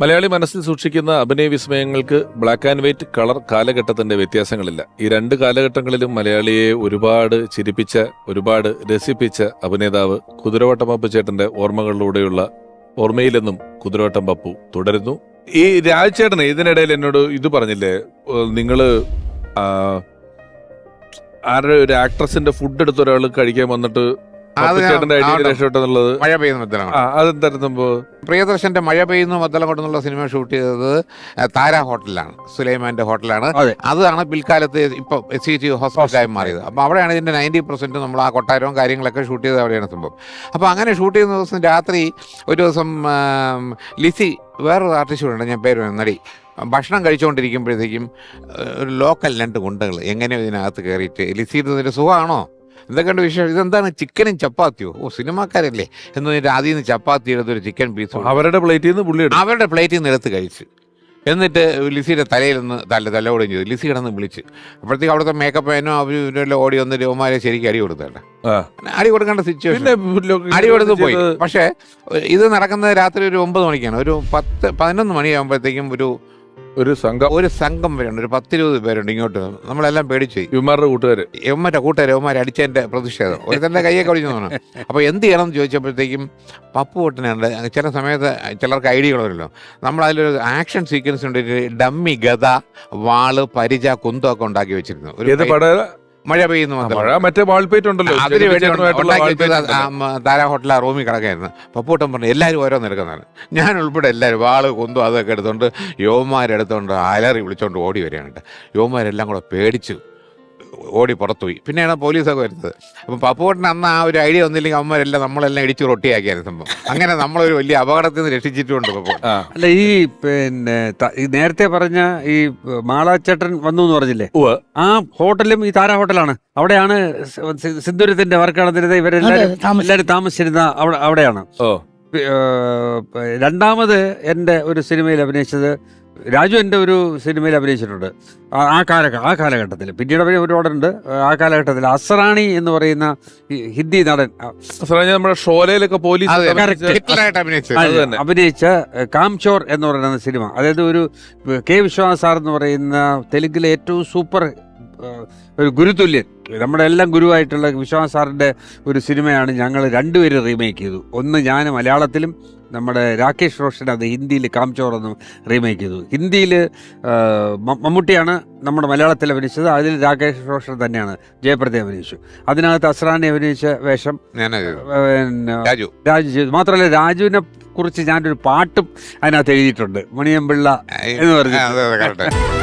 മലയാളി മനസ്സിൽ സൂക്ഷിക്കുന്ന അഭിനയ വിസ്മയങ്ങൾക്ക് ബ്ലാക്ക് ആൻഡ് വൈറ്റ് കളർ കാലഘട്ടത്തിന്റെ വ്യത്യാസങ്ങളില്ല. ഈ രണ്ട് കാലഘട്ടങ്ങളിലും മലയാളിയെ ഒരുപാട് ചിരിപ്പിച്ച ഒരുപാട് രസിപ്പിച്ച അഭിനേതാവ് കുതിരവട്ടം പപ്പു ചേട്ടന്റെ ഓർമ്മകളിലൂടെയുള്ള ഓർമ്മയിലെന്നും കുതിരവട്ടം പപ്പു തുടരുന്നു. ഈ രാജ്ചേട്ടനെ ഇതിനിടയിൽ എന്നോട് ഇത് പറഞ്ഞില്ലേ? നിങ്ങൾ ആരുടെ ഒരു ആക്ട്രസിന്റെ ഫുഡ് എടുത്ത ഒരാൾ കഴിക്കാൻ വന്നിട്ട് മഴ പെയ്യുന്ന മദ്ദളം പ്രിയദർശന്റെ മഴ പെയ്യുന്ന മദ്ദളം കൊണ്ടെന്നുള്ള സിനിമ ഷൂട്ട് ചെയ്തത് താര ഹോട്ടലിലാണ് സുലൈമാന്റെ ഹോട്ടലാണ്. അതെ. അതാണ് പിൽക്കാലത്ത് ഇപ്പൊ എസ് സി ടി ഹോസ്പിറ്റലായി മാറിയത്. അപ്പൊ അവിടെയാണ് ഇതിന്റെ നയന്റി പെർസെന്റ് നമ്മൾ ആ കൊട്ടാരവും കാര്യങ്ങളൊക്കെ ഷൂട്ട് ചെയ്തത് അവിടെയാണ് സംഭവം. അപ്പൊ അങ്ങനെ ഷൂട്ട് ചെയ്യുന്ന ദിവസം രാത്രി ഒരു ദിവസം ലിസി വേറൊരു ആർട്ടിസ്റ്റ് ഉണ്ട് ഞാൻ പേര് നടി. ഭക്ഷണം കഴിച്ചുകൊണ്ടിരിക്കുമ്പോഴത്തേക്കും ഒരു ലോക്കൽ രണ്ട് ഗുണ്ടകൾ എങ്ങനെയോ ഇതിനകത്ത് കയറിയിട്ട് ലിസിന്റെ സുഖമാണോ? എന്തൊക്കെയുണ്ട് വിശേഷം? ഇതെന്താണ്? ചിക്കനും ചപ്പാത്തിയോ? ഓ സിനിമാക്കാരല്ലേ. എന്ന് പറഞ്ഞിട്ട് ആദ്യം നിന്ന് ചപ്പാത്തി എടുത്ത് ഒരു ചിക്കൻ പീസ് അവരുടെ പ്ലേറ്റിൽ നിന്ന് പുള്ളി എടുത്തു. അവരുടെ പ്ലേറ്റിൽ നിന്ന് എടുത്ത് കഴിച്ച്. എന്നിട്ട് ലിസിയുടെ തലയിൽ നിന്ന് തല തലോടുകയും ചെയ്തു. ലിസി കിടന്ന് വിളിച്ച്. അപ്പോഴത്തേക്ക് അവിടുത്തെ മേക്കപ്പ് മാനോ അവർ ഇവരെല്ലാം ഓടി വന്ന് രോമാരെ ശരിക്കും അടി കൊടുത്തേണ്ട ആ. അടി കൊടുക്കേണ്ട സിറ്റുവേഷൻ പിന്നെ അടി കൊടുത്ത് പോയി. ചെയ്തത് പക്ഷേ ഇത് നടക്കുന്നത് രാത്രി ഒരു ഒമ്പത് മണിക്കാണ്. ഒരു പത്ത് പതിനൊന്ന് മണിയാകുമ്പോഴത്തേക്കും ഒരു ഒരു സംഘം. ഒരു സംഘം വരുന്നുണ്ട് ഒരു പത്തിരുപത് പേരുണ്ട് ഇങ്ങോട്ട്. നമ്മളെല്ലാം പേടിച്ചു. ഇവന്മാരുടെ കൂട്ടുകാര്. യവന്മാരുടെ കൂട്ടുകാർ യവന്മാർ അടിച്ചതിന്റെ പ്രതിഷേധം. ഒരു തന്നെ കൈയൊക്കെ ഒടിഞ്ഞു തോന്നുന്നു അപ്പോൾ എന്ത് ചെയ്യണം എന്ന് ചോദിച്ചപ്പോഴത്തേക്കും പപ്പു പൊട്ടനുണ്ട് ചില സമയത്ത് ചിലർക്ക് ഐഡിയകൾ വരുമല്ലോ നമ്മൾ അതിലൊരു ആക്ഷൻ സീക്വൻസ് ഉണ്ട്. ഒരു ഡമ്മി ഗത വാൾ പരിച കുന്തമൊക്കെ ഉണ്ടാക്കി വെച്ചിരുന്നു. ഏത് പട? മഴ പെയ്യുന്നു. മഴ മറ്റേ വാൾപേറ്റ് ഉണ്ടല്ലോ. അതിന് വേണ്ടി. താര ഹോട്ടൽ റൂമിൽ കിടക്കായിരുന്നു. പപ്പൂട്ടൻ പറഞ്ഞു എല്ലാവരും ഓരോന്ന് എടുക്കുന്നതാണ് ഞാൻ ഉൾപ്പെടെ എല്ലാവരും വാൾ കുന്തും അതൊക്കെ എടുത്തോണ്ട് യോമാരെടുത്തോണ്ട് അലറി വിളിച്ചോണ്ട് ഓടി വരികയാണ് യോമാരെല്ലാം കൂടെ പേടിച്ചു. ഓടി പുറത്തുപോയി. പിന്നെയാണ് പോലീസൊക്കെ വരുന്നത്. അപ്പം പപ്പുവട്ടൻ അന്ന് ആ ഒരു ഐഡിയ ഒന്നില്ലെങ്കിൽ അമ്മരെല്ലാം നമ്മളെല്ലാം ഇടിച്ച് റൊട്ടിയാക്കിയായിരുന്നു സംഭവം. അങ്ങനെ നമ്മളൊരു വലിയ അപകടത്തിൽ നിന്ന് രക്ഷിച്ചിട്ടുണ്ട് പപ്പു. അല്ല ഈ പിന്നെ ത- ഈ നേരത്തെ പറഞ്ഞ ഈ മാളാച്ചേട്ടൻ വന്നു എന്ന് പറഞ്ഞില്ലേ. ആ ഹോട്ടലും ഈ താര ഹോട്ടലാണ്. അവിടെയാണ് സി- സി- സിന്ദൂരത്തിന്റെ വർക്ക് നടന്നിരുന്നത് ഇവരെല്ലാരും അതെ. എല്ലാരും താമസിച്ചിരുന്ന അവിടെ അവിടെയാണ്. ഓ. പി- ഏർ, പ- രണ്ടാമത് എന്റെ ഒരു സിനിമയിൽ അഭിനയിച്ചത് രാജു എന്റെ ഒരു സിനിമയിൽ അഭിനയിച്ചിട്ടുണ്ട്. ആ- കാല ആ കാലഘട്ടത്തിൽ. പിന്നീട് അവർ ഒരുപാടുണ്ട് ആ കാലഘട്ടത്തിൽ അസറാണി എന്ന് പറയുന്ന ഹിന്ദി നടൻ നമ്മുടെ ഷോലയിലൊക്കെ പോലീസ് അഭിനയിച്ച- അഭിനയിച്ചത്. അഭിനയിച്ച കാംചോർ എന്ന് പറയുന്ന സിനിമ. അതായത് ഒരു കെ വിശ്വാസ് സാർ എന്ന് പറയുന്ന തെലുങ്കിലെ ഏറ്റവും സൂപ്പർ ഒരു ഗുരുതുല്യൻ. നമ്മുടെ എല്ലാം ഗുരുവായിട്ടുള്ള വിശ്വാസ് സാറിന്റെ ഒരു സിനിമയാണ് ഞങ്ങൾ രണ്ടുപേരും റീമേക്ക് ചെയ്തു. ഒന്ന് ഞാൻ മലയാളത്തിലും നമ്മുടെ രാകേഷ് റോഷൻ അത് ഹിന്ദിയിൽ കാംചോർ എന്ന് റീമേക്ക് ചെയ്തു. ഹിന്ദിയിൽ മമ്മൂട്ടിയാണ് നമ്മുടെ മലയാളത്തിൽ അഭിനയിച്ചത്. അതിൽ രാകേഷ് റോഷൻ തന്നെയാണ്. ജയപ്രദ അഭിനയിച്ചു. അതിനകത്ത് അസ്രാനെ അഭിനയിച്ച വേഷം രാജു. രാജു ചെയ്തു. മാത്രമല്ല രാജുവിനെ കുറിച്ച് ഞാനൊരു പാട്ടും അതിനകത്ത് എഴുതിയിട്ടുണ്ട്. മണിയമ്പിള്ള എന്ന് പറഞ്ഞു.